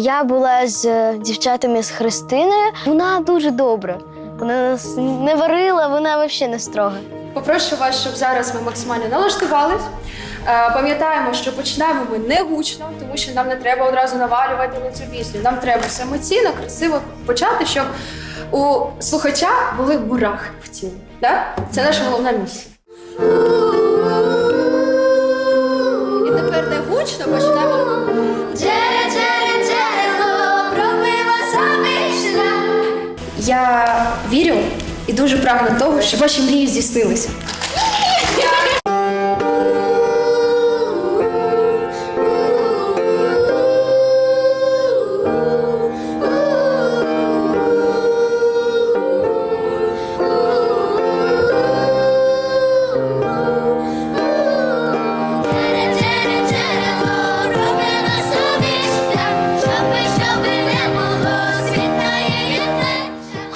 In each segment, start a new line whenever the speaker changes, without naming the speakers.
Я була з е, дівчатами з Христиною. Вона дуже добра. Вона нас не варила, вона взагалі не строга.
Попрошу вас, щоб зараз ми максимально налаштувались. Е, Пам'ятаємо, що починаємо ми не гучно, тому що нам не треба одразу навалювати на цю пісню. Нам треба все емоційно, красиво почати, щоб у слухача були мурахи в тілі. Да? Це наша головна місія. І тепер не гучно починаємо. Я вірю і дуже прагну того, щоб ваші мрії здійснилися.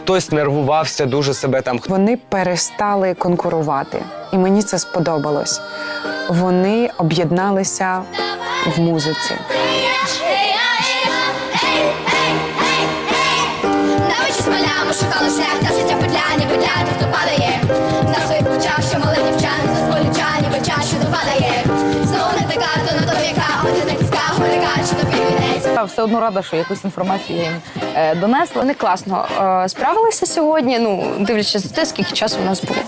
Хтось нервувався, дуже себе там
Вони перестали конкурувати, і мені це сподобалось. Вони об'єдналися в музиці.
Шукали шлях та життя петляні, петляти, хто падає. На своїх плечах, що мали дівчани, за сполючані, печа, що допадає. Знову не така, то на то яка, один не кіска, горяка, чи тобі.
Я все одно рада, що якусь інформацію я їм е, донесла. Вони класно е, справилися сьогодні. Ну, дивлячись на те, скільки часу у нас було.